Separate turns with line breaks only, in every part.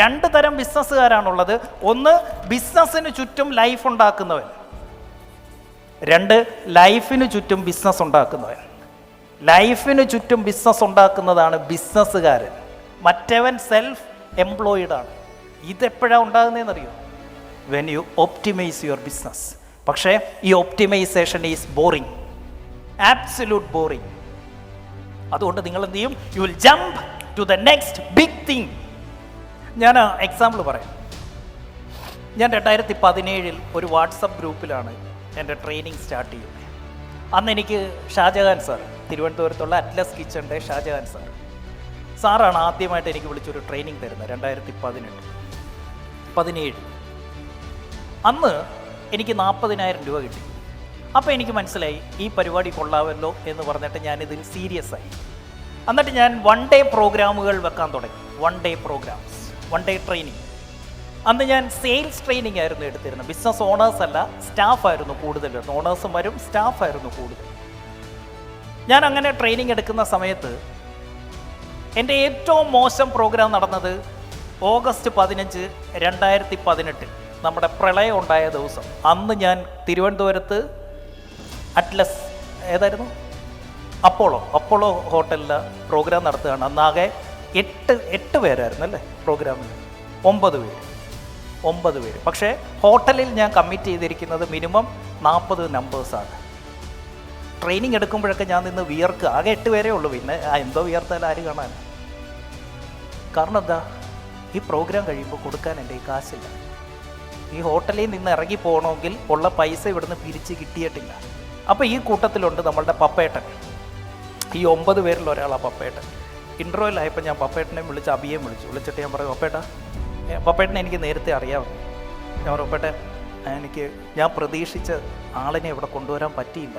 രണ്ട് തരം ബിസിനസ്സുകാരാണുള്ളത്. ഒന്ന് ബിസിനസ്സിന് ചുറ്റും ലൈഫ് ഉണ്ടാക്കുന്നവൻ. രണ്ട് ലൈഫിന് ചുറ്റും ബിസിനസ് ഉണ്ടാക്കുന്നവൻ. ലൈഫിന് ചുറ്റും ബിസിനസ് ഉണ്ടാക്കുന്നതാണ് ബിസിനസ്സുകാരൻ. മറ്റവൻ സെൽഫ് എംപ്ലോയിഡ് ആണ്. ഇതെപ്പോഴാണ് ഉണ്ടാകുന്നതെന്നറിയോ? When you optimise your business പക്ഷേ ഈ optimisation is boring absolute boring അതുകൊണ്ട് നിങ്ങൾ എന്ത് ചെയ്യും? You will jump to the next big thing ഞാൻ എക്സാമ്പിൾ പറയാം. ഞാൻ രണ്ടായിരത്തി പതിനേഴിൽ ഒരു വാട്സപ്പ് ഗ്രൂപ്പിലാണ് എന്റെ ട്രെയിനിങ് സ്റ്റാർട്ട് ചെയ്യുന്നത്. അന്ന് എനിക്ക് ഷാജഹാൻ സാർ തിരുവനന്തപുരത്തുള്ള അറ്റ്ലസ് കിച്ചന്റെ ഷാജഹാൻ സാർ സാറാണ് ആദ്യമായിട്ട് എനിക്ക് വിളിച്ചൊരു ട്രെയിനിങ് തരുന്നത് രണ്ടായിരത്തി പതിനെട്ട് പതിനേഴ്. അന്ന് എനിക്ക് നാൽപ്പതിനായിരം രൂപ കിട്ടി. അപ്പോൾ എനിക്ക് മനസ്സിലായി ഈ പരിപാടി കൊള്ളാമല്ലോ എന്ന് പറഞ്ഞിട്ട് ഞാനിതിൽ സീരിയസ് ആയി. എന്നിട്ട് ഞാൻ വൺ ഡേ പ്രോഗ്രാമുകൾ വെക്കാൻ തുടങ്ങി. One day programs one day training അന്ന് ഞാൻ സെയിൽസ് ട്രെയിനിങ് ആയിരുന്നു എടുത്തിരുന്നത്. ബിസിനസ് ഓണേഴ്സ് അല്ല സ്റ്റാഫ് ആയിരുന്നു കൂടുതൽ. ഓണേഴ്സും വരും സ്റ്റാഫ് ആയിരുന്നു കൂടുതൽ. ഞാൻ അങ്ങനെ ട്രെയിനിങ് എടുക്കുന്ന സമയത്ത് എന്റെ ഏറ്റവും മോശം പ്രോഗ്രാം നടന്നത് ഓഗസ്റ്റ് പതിനഞ്ച് രണ്ടായിരത്തി പതിനെട്ടിൽ നമ്മുടെ പ്രളയം ഉണ്ടായ ദിവസം. അന്ന് ഞാൻ തിരുവനന്തപുരത്ത് അറ്റ്ലസ് ഏതായിരുന്നു? അപ്പോളോ അപ്പോളോ ഹോട്ടലിൽ പ്രോഗ്രാം നടത്തുകയാണ്. അന്നാകെ എട്ട് എട്ട് പേരായിരുന്നു അല്ലേ പ്രോഗ്രാമിൽ? ഒമ്പത് പേര്. ഒമ്പത് പേര്. പക്ഷേ ഹോട്ടലിൽ ഞാൻ കമ്മിറ്റ് ചെയ്തിരിക്കുന്നത് മിനിമം നാൽപ്പത് നമ്പേഴ്സാണ് ട്രെയിനിങ് എടുക്കുമ്പോഴൊക്കെ ഞാൻ നിന്ന് വിയർക്ക് ആകെ എട്ട് പേരേ ഉള്ളൂ. പിന്നെ ആ എന്തോ വിയർത്താൽ ആര് കാണാൻ? കാരണം എന്താ? ഈ പ്രോഗ്രാം കഴിയുമ്പോൾ കൊടുക്കാൻ എന്റെ ഈ കാശില്ല. ഈ ഹോട്ടലിൽ നിന്ന് ഇറങ്ങി പോകണമെങ്കിൽ ഉള്ള പൈസ ഇവിടുന്ന് പിരിച്ച് കിട്ടിയിട്ടില്ല. അപ്പോൾ ഈ കൂട്ടത്തിലുണ്ട് നമ്മളുടെ പപ്പേട്ടൻ. ഈ ഒമ്പത് പേരിൽ ഒരാളാണ് പപ്പേട്ടൻ. ഇന്റർവ്യൂലായപ്പോൾ ഞാൻ പപ്പേട്ടനെ വിളിച്ച് അബിയെ വിളിച്ചു. വിളിച്ചിട്ട് ഞാൻ പറഞ്ഞു പപ്പേട്ട പപ്പേട്ടനെ എനിക്ക് നേരത്തെ അറിയാമോ ഞാൻ പറഞ്ഞു പപ്പേട്ടെ എനിക്ക് ഞാൻ പ്രതീക്ഷിച്ച ആളിനെ ഇവിടെ കൊണ്ടുവരാൻ പറ്റിയില്ല.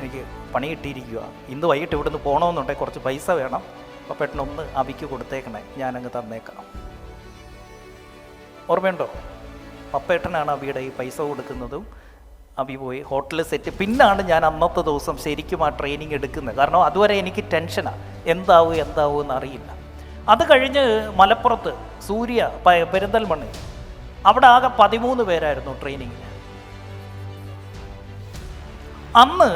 എനിക്ക് പണി കിട്ടിയിരിക്കുക ഇന്ന് വൈകിട്ട് ഇവിടുന്ന് പോകണമെന്നുണ്ടെങ്കിൽ കുറച്ച് പൈസ വേണം. പപ്പേട്ടൻ ഒന്ന് അബിക്ക് കൊടുത്തേക്കണേ ഞാനങ്ങ് തന്നേക്കാം ഓർമ്മയുണ്ടോ? പപ്പേട്ടനാണ് അബിയുടെ ഈ പൈസ കൊടുക്കുന്നതും. അബി പോയി ഹോട്ടലിൽ സെറ്റ്. പിന്നാണ് ഞാൻ അന്നത്തെ ദിവസം ശരിക്കും ആ ട്രെയിനിങ് എടുക്കുന്നത്. കാരണം അതുവരെ എനിക്ക് ടെൻഷനാണ് എന്താവും എന്താവും എന്നറിയില്ല അത് കഴിഞ്ഞ് മലപ്പുറത്ത് സൂര്യ പെരിന്തൽമണ്ണ. അവിടെ ആകെ പതിമൂന്ന് പേരായിരുന്നു ട്രെയിനിങ്ങിന് അന്ന്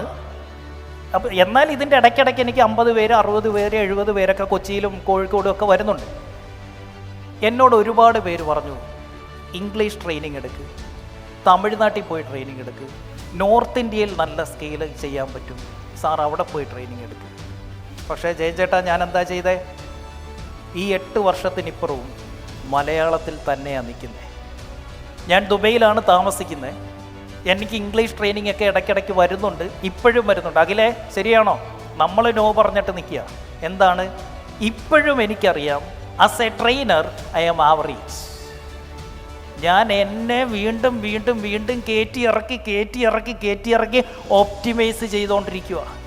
അപ്പം എന്നാൽ ഇതിന്റെ ഇടയ്ക്കിടയ്ക്ക് എനിക്ക് അമ്പത് പേര് അറുപത് പേര് എഴുപത് പേരൊക്കെ കൊച്ചിയിലും കോഴിക്കോടും ഒക്കെ വരുന്നുണ്ട്. എന്നോട് ഒരുപാട് പേര് പറഞ്ഞു ഇംഗ്ലീഷ് ട്രെയിനിങ് എടുക്ക് തമിഴ്നാട്ടിൽ പോയി ട്രെയിനിങ് എടുക്ക് നോർത്ത് ഇന്ത്യയിൽ നല്ല സ്കെയിൽ ചെയ്യാൻ പറ്റും. സാർ അവിടെ പോയി ട്രെയിനിങ് എടുക്ക്. പക്ഷേ ജയചേട്ടാ ഞാൻ എന്താ ചെയ്തേ? ഈ എട്ട് വർഷത്തിനിപ്പുറവും മലയാളത്തിൽ തന്നെയാണ് നിൽക്കുന്നത് ഞാൻ ദുബൈയിലാണ് താമസിക്കുന്നത് എനിക്ക് ഇംഗ്ലീഷ് ട്രെയിനിങ് ഒക്കെ ഇടയ്ക്കിടയ്ക്ക് വരുന്നുണ്ട് ഇപ്പോഴും വരുന്നുണ്ട്. അഖിലേ ശരിയാണോ? നമ്മൾ നോ പറഞ്ഞിട്ട് നിൽക്കുക. എന്താണ്? ഇപ്പോഴും എനിക്കറിയാം as a trainer I am average ഞാൻ എന്നെ വീണ്ടും വീണ്ടും വീണ്ടും കയറ്റി ഇറക്കി കയറ്റി ഇറക്കി കയറ്റി ഇറക്കി ഓപ്റ്റിമൈസ് ചെയ്തുകൊണ്ടിരിക്കുക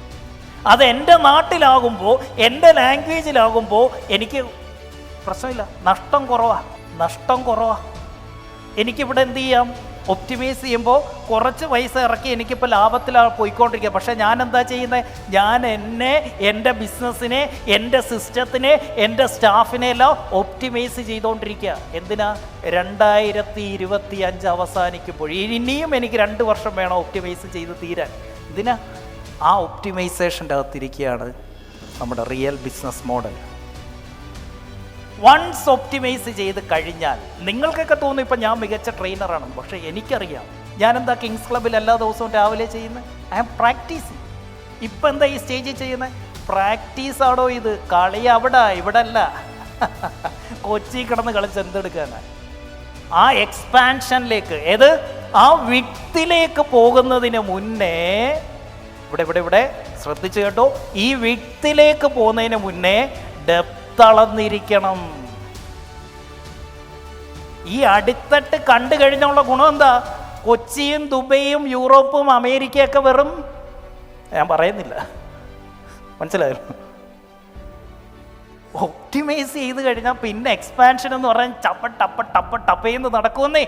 അത് എന്റെ നാട്ടിലാകുമ്പോൾ എന്റെ ലാംഗ്വേജിലാകുമ്പോൾ എനിക്ക് പ്രശ്നമില്ല. നഷ്ടം കുറവാ. നഷ്ടം കുറവാ. എനിക്കിവിടെ എന്ത് ചെയ്യാം? ഒപ്റ്റിമൈസ് ചെയ്യുമ്പോൾ കുറച്ച് പൈസ ഇറക്കി എനിക്കിപ്പോൾ ലാഭത്തിലാണ് പോയിക്കൊണ്ടിരിക്കുക പക്ഷേ ഞാൻ എന്താ ചെയ്യുന്നത് ഞാൻ എന്നെ എന്റെ ബിസിനസ്സിനെ എന്റെ സിസ്റ്റത്തിനെ എന്റെ സ്റ്റാഫിനെ എല്ലാം ഒപ്റ്റിമൈസ് ചെയ്തുകൊണ്ടിരിക്കുക എന്തിനാ? രണ്ടായിരത്തി ഇരുപത്തി അഞ്ച് അവസാനിക്കുമ്പോൾ. ഇനിയും എനിക്ക് രണ്ട് വർഷം വേണം ഒപ്റ്റിമൈസ് ചെയ്ത് തീരാൻ. ഇതിനാ ആ ഒപ്റ്റിമൈസേഷന്റെ അകത്തിരിക്കുകയാണ് നമ്മുടെ real business model. Once optimise ചെയ്ത് കഴിഞ്ഞാൽ നിങ്ങൾക്കൊക്കെ തോന്നും ഇപ്പം ഞാൻ മികച്ച ട്രെയിനറാണ് പക്ഷേ എനിക്കറിയാം ഞാൻ എന്താ കിങ്സ് ക്ലബിൽ എല്ലാ ദിവസവും രാവിലെ ചെയ്യുന്നത് ഐ ആം പ്രാക്ടീസിങ്. ഇപ്പം എന്താ ഈ സ്റ്റേജിൽ ചെയ്യുന്നത് പ്രാക്ടീസ് ആണോ ഇത്? കളി അവിടെ ഇവിടെ അല്ല കൊച്ചി കിടന്ന് കളിച്ച് എന്തെടുക്കാനാണ് ആ എക്സ്പാൻഷനിലേക്ക് ഏത്? ആ വിത്തിലേക്ക് പോകുന്നതിന് മുന്നേ ഇവിടെ ഇവിടെ ഇവിടെ. ശ്രദ്ധിച്ചു കേട്ടോ. ഈ വിത്തിലേക്ക് പോകുന്നതിന് മുന്നേ ഡെപ്ത് അളന്നിരിക്കണം. ഈ അടിത്തട്ട് കണ്ടു കഴിഞ്ഞുള്ള ഗുണം എന്താ? കൊച്ചിയും ദുബൈയും യൂറോപ്പും അമേരിക്കയൊക്കെ വെറും ഞാൻ പറയുന്നില്ല. മനസ്സിലായോ? ഒപ്റ്റിമൈസ് ചെയ്ത് കഴിഞ്ഞാൽ പിന്നെ എക്സ്പാൻഷൻ എന്ന് പറഞ്ഞാൽ ചപ്പ ടപ്പ ടപ്പ ടപ്പയെന്ന് നടക്കുമെന്നേ.